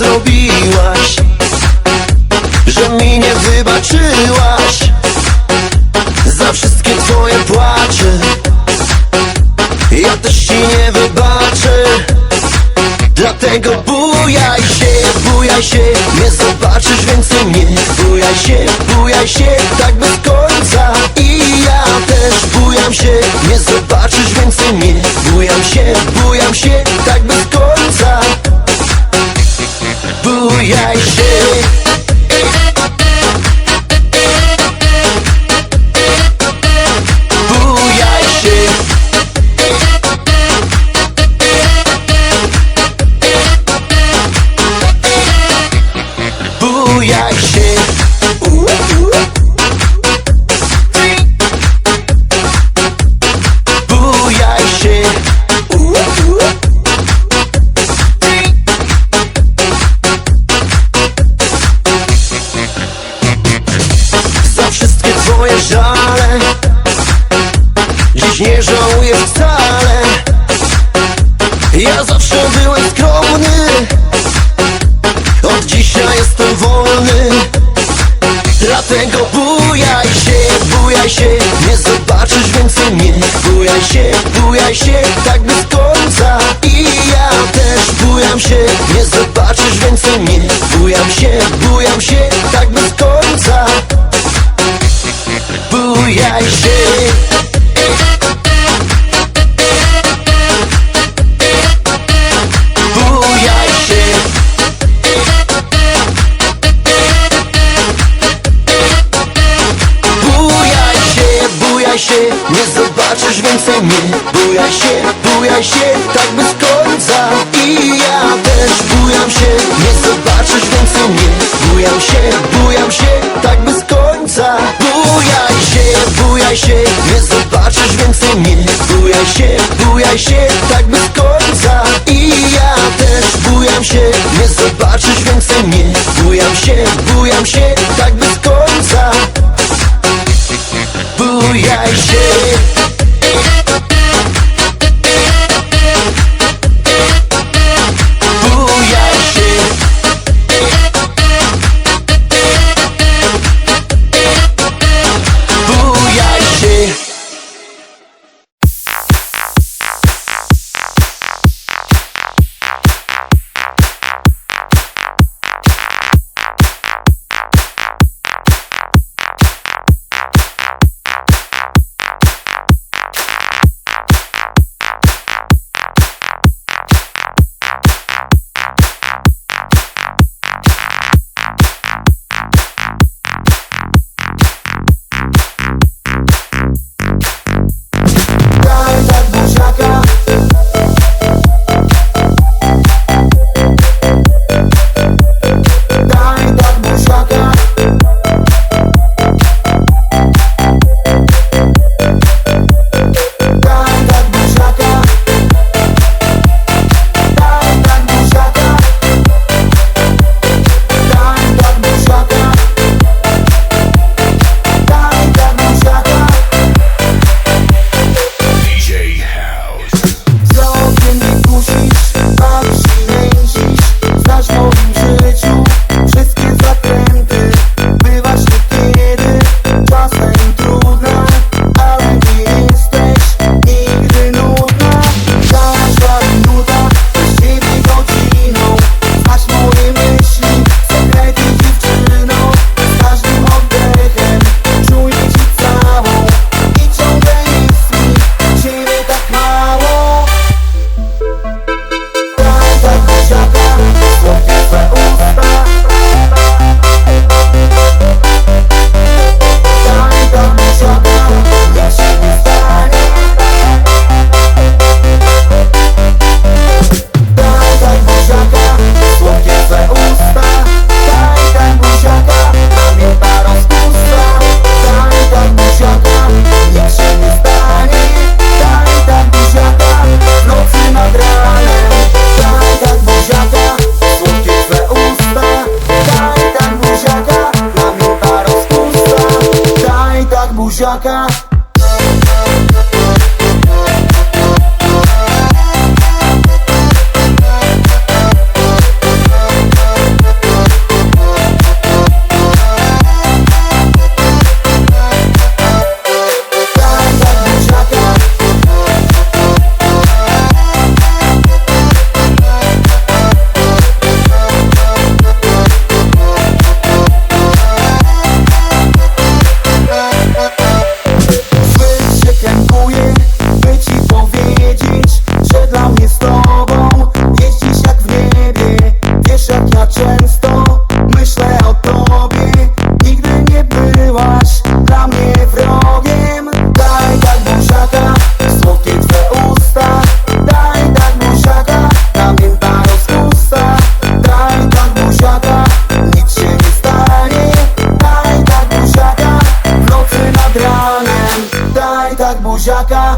zrobiłaś Że mi nie wybaczyłaś. Za wszystkie twoje płacze Ja też ci nie wybaczę. Dlatego bujaj się, bujaj się Nie zobaczysz więcej mnie. Bujaj się, bujaj się Tak bez końca. I ja też bujam się Nie zobaczysz więcej mnie Bujaj się, bujaj się, tak bez końca. I ja też bujam się, nie zobaczysz więcej mnie Bujam się, bujam się, tak bez końca. Bujaj się, bujaj się, nie zobaczysz więcej mnie Bujaj się, bujaj się, tak bez końca. I ja też bujam się, nie zobaczysz więcej mnie Bujam się, bujam się, tak bez końca. Bujaj się tak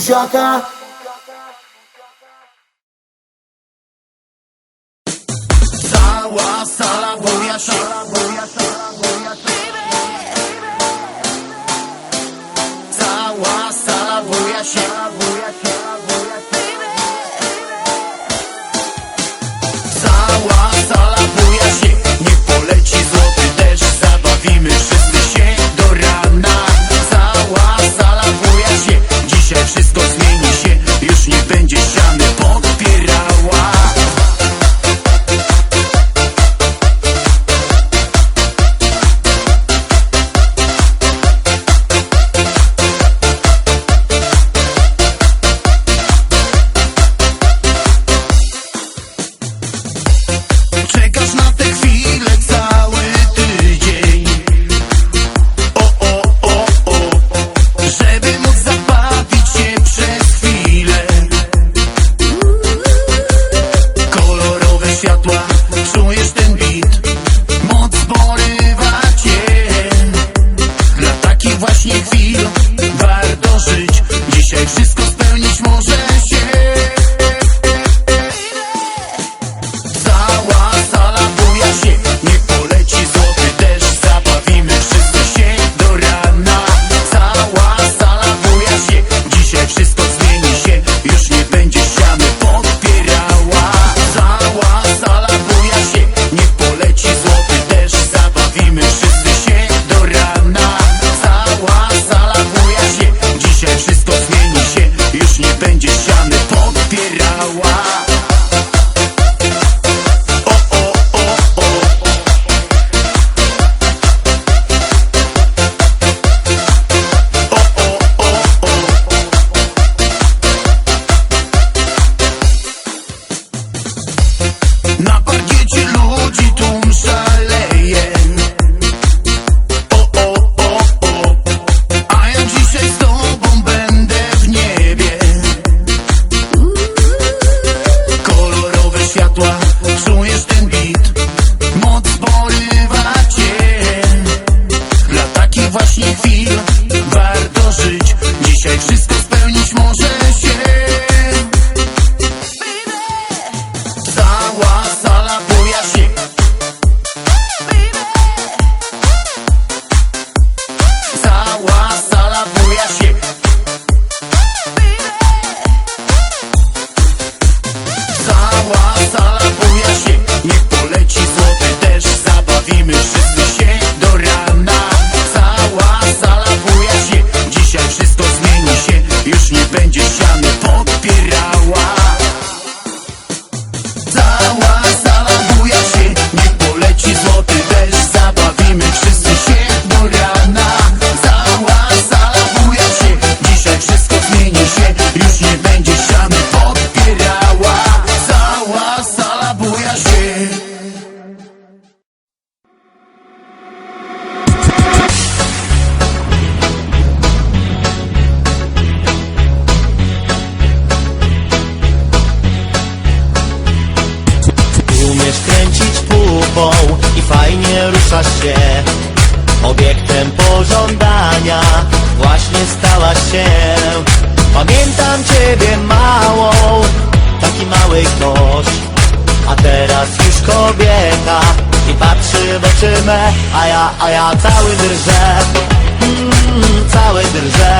buziaka Cała sala buja się. Cała sala buja me A ja, a ja cały drżę. Mm, Cały drżę.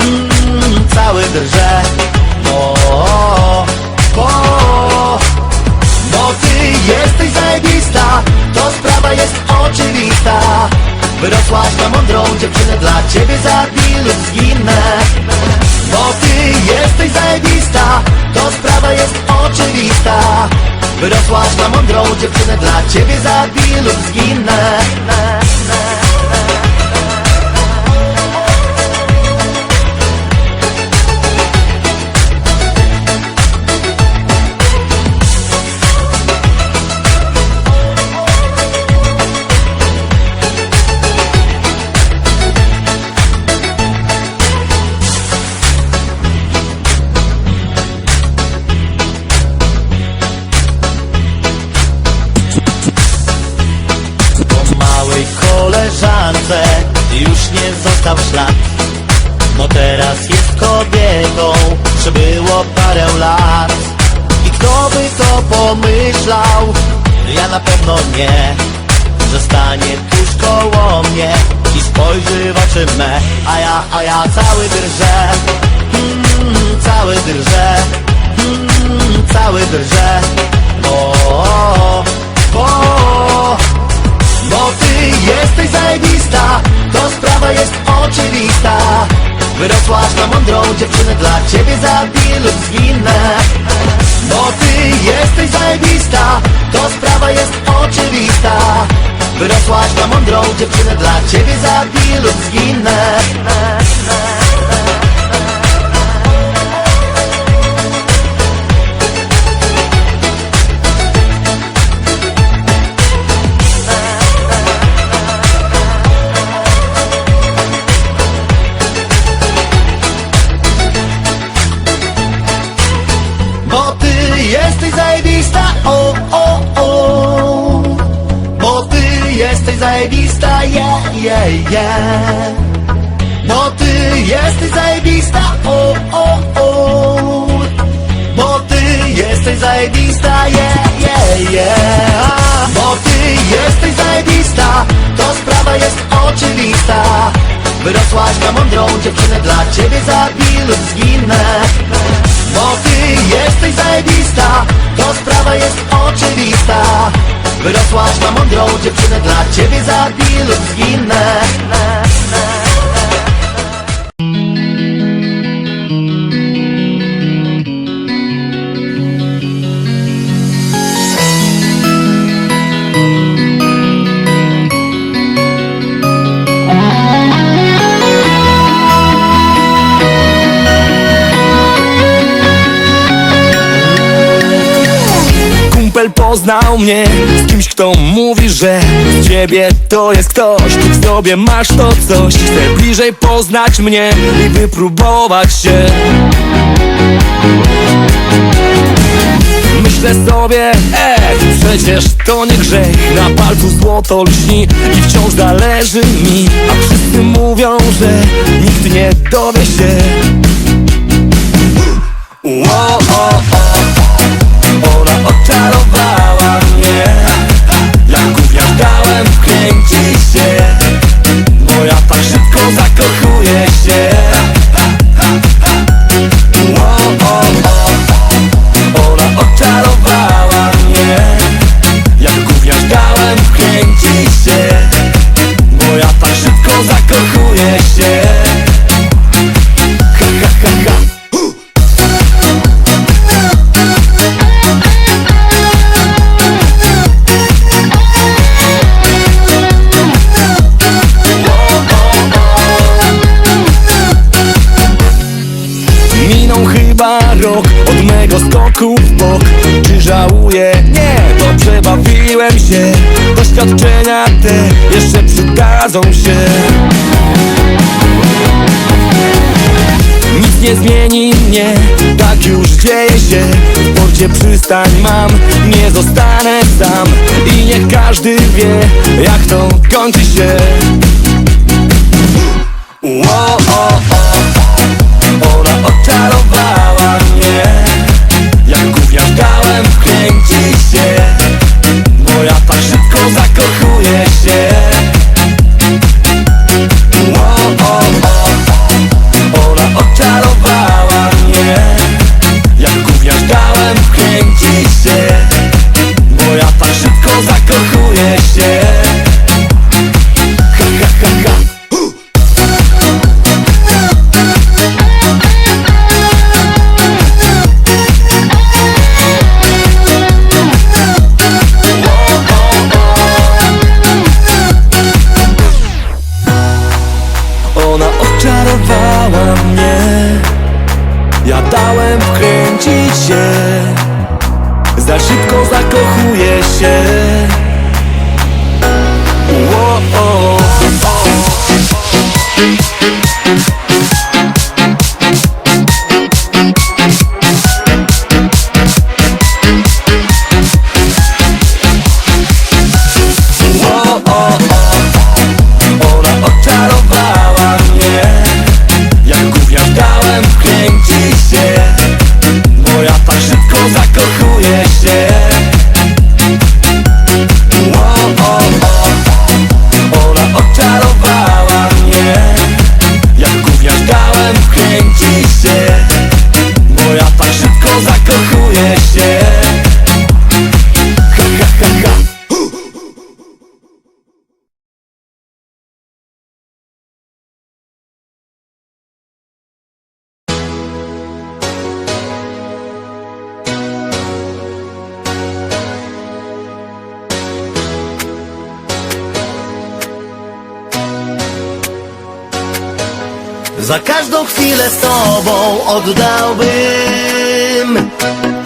Mm, Cały drżę. O, o, o. Bo ty jesteś zajebista. To sprawa jest oczywista. Wyrosłaś na mądrą dziewczynę Dla ciebie zabiję lub zginę. Bo ty jesteś zajebista. To sprawa jest oczywista Wyrosłaś na mądrą dziewczynę Dla ciebie zabiję lub zginę ślad. No teraz jest kobietą, że było parę lat. I kto by to pomyślał, ja na pewno nie. Że stanie tuż koło mnie i spojrzy w oczy me. A ja, a ja cały drżę, mm, cały drżę, mm, cały drżę. Bo ty jesteś zajebista To sprawa jest oczywista. Wyrosłaś na mądrą dziewczynę Dla ciebie zabiję lub zginę. Bo ty jesteś zajebista To sprawa jest oczywista. Wyrosłaś na mądrą dziewczynę Dla ciebie zabiję lub zginę ciebie zabiję lub zginę. Bo ty jesteś zajebista To sprawa jest oczywista. Wyrosłaś na mądrą dziewczynę Dla ciebie zabiję lub zginę poznał mnie z kimś, kto mówi, że z ciebie to jest ktoś. W sobie masz to coś. Chcę bliżej poznać mnie i wypróbować się. Myślę sobie, ej, przecież to nie grzech. Na palcu złoto lśni i wciąż zależy mi. A wszyscy mówią, że nikt nie dowie się. O, o, o. Ona oczarowała mnie Jak gówniarzkałem wkręci się Bo ja tak szybko zakochuję się o, o, o. Ona oczarowała mnie Jak gówniarzkałem wkręci się Bo ja tak szybko zakochuję się Chyba rok od mego skoku w bok. Czy żałuję? Nie, dobrze bawiłem się. Doświadczenia te jeszcze przydadzą się. Nic nie zmieni mnie Tak już dzieje się. W porcie przystań mam Nie zostanę sam. I niech każdy wie Jak to kończy się. Ło, o, o. Ona oczarowała mnie Jak gówniarz dałem wkręcić się Za każdą chwilę z tobą oddałbym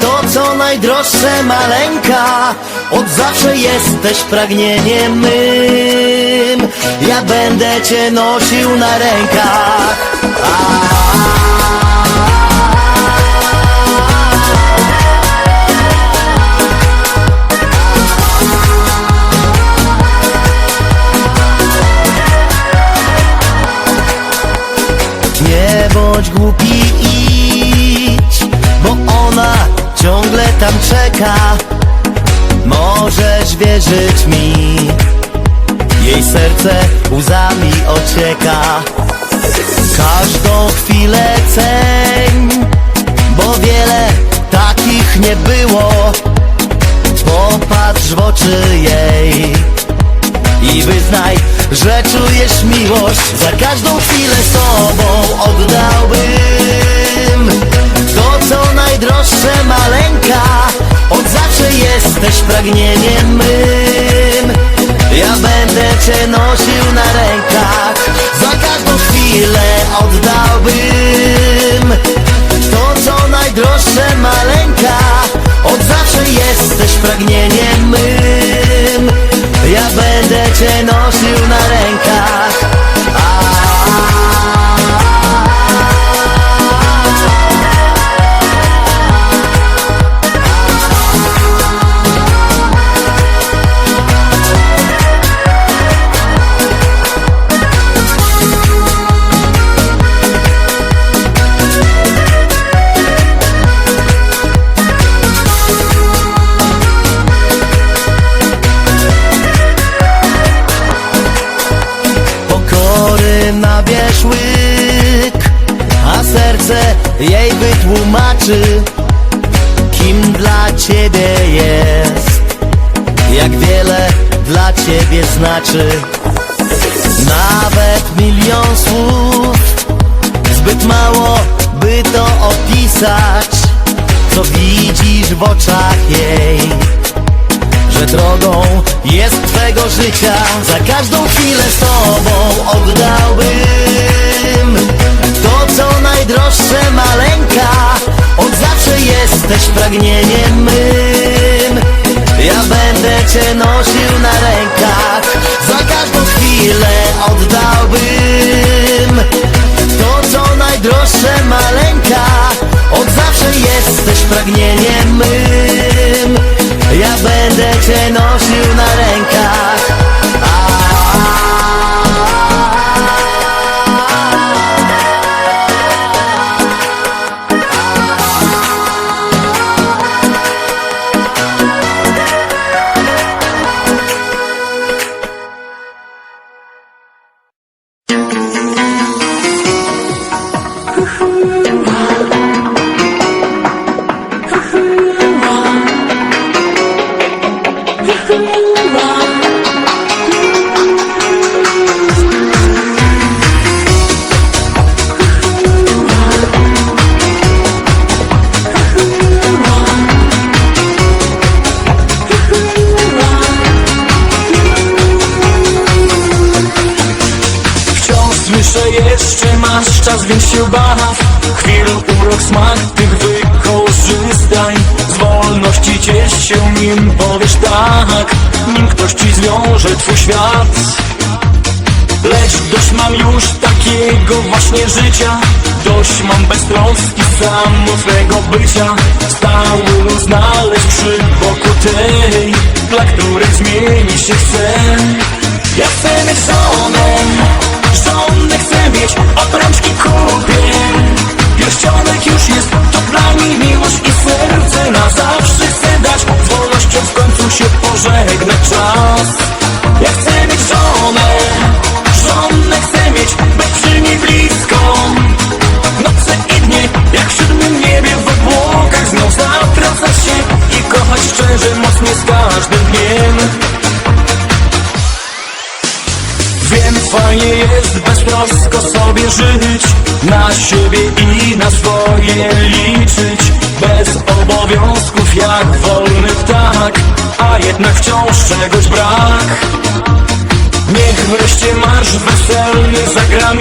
To co najdroższe maleńka. Od zawsze jesteś pragnieniem mym. Ja będę cię nosił na rękach Nie bądź głupi, idź Bo ona ciągle tam czeka. Możesz wierzyć mi Jej serce łzami ocieka. Każdą chwilę ceń Bo wiele takich nie było. Popatrz w oczy jej i wyznaj, że czujesz miłość. Za każdą chwilę z tobą oddałbym To co najdroższe maleńka. Od zawsze jesteś pragnieniem mym. Ja będę cię nosił na rękach. Za każdą chwilę oddałbym To co najdroższe maleńka. Od zawsze jesteś pragnieniem mym Ja będę cię nosił na rękach oczach jej że drogą jest twego życia. Za każdą chwilę z tobą oddałbym To co najdroższe maleńka. Od zawsze jesteś pragnieniem mym. Ja będę cię nosił na rękach. Za każdą chwilę oddałbym To co najdroższe maleńka czy jesteś pragnieniem mym. Ja będę Cię nosił na rękach. Lecz dość mam już takiego właśnie życia. Dość mam beztroski samotnego bycia. Stały znaleźć przy boku tej Dla której zmienić się chcę Ja chcę mieć żonę Żonę chcę mieć Obrączki kupię. Pierścionek już jest To dla niej miłość i serce Na zawsze chcę dać. Z wolnością w końcu się pożegnać czas. Ja chcę mieć żonę Chcę mieć Być przy niej blisko. Noce i dnie Jak w siódmym niebie w obłokach Z nią zatracać się I kochać szczerze mocnie z każdym dniem. Wiem, fajnie jest beztrosko sobie żyć Na siebie i na swoje liczyć. Bez obowiązków jak wolny ptak A jednak wciąż czegoś brak Niech wreszcie marsz weselny zagra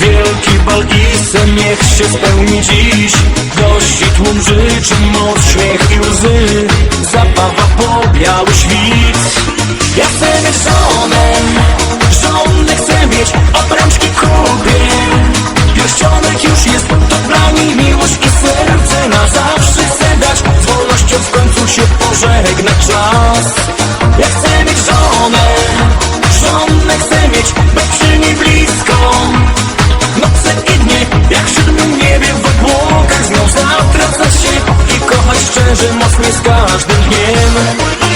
Wielki bal i niech się spełni dziś. Gości tłum życzy moc, śmiech i łzy. Zabawa po biały świt. Ja chcę mieć żonę Żonę chcę mieć, obrączki kupię Pierścionek już jest, to dla niej miłość i serce Na zawsze chcę dać, z wolnością w końcu się pożegnać czas. Ja chcę mieć żonę Żonę chcę mieć, być przy niej blisko. Noce i dnie, jak w siódmym niebie w obłokach Z nią zatracać się i kochać szczerze mocniej z każdym dniem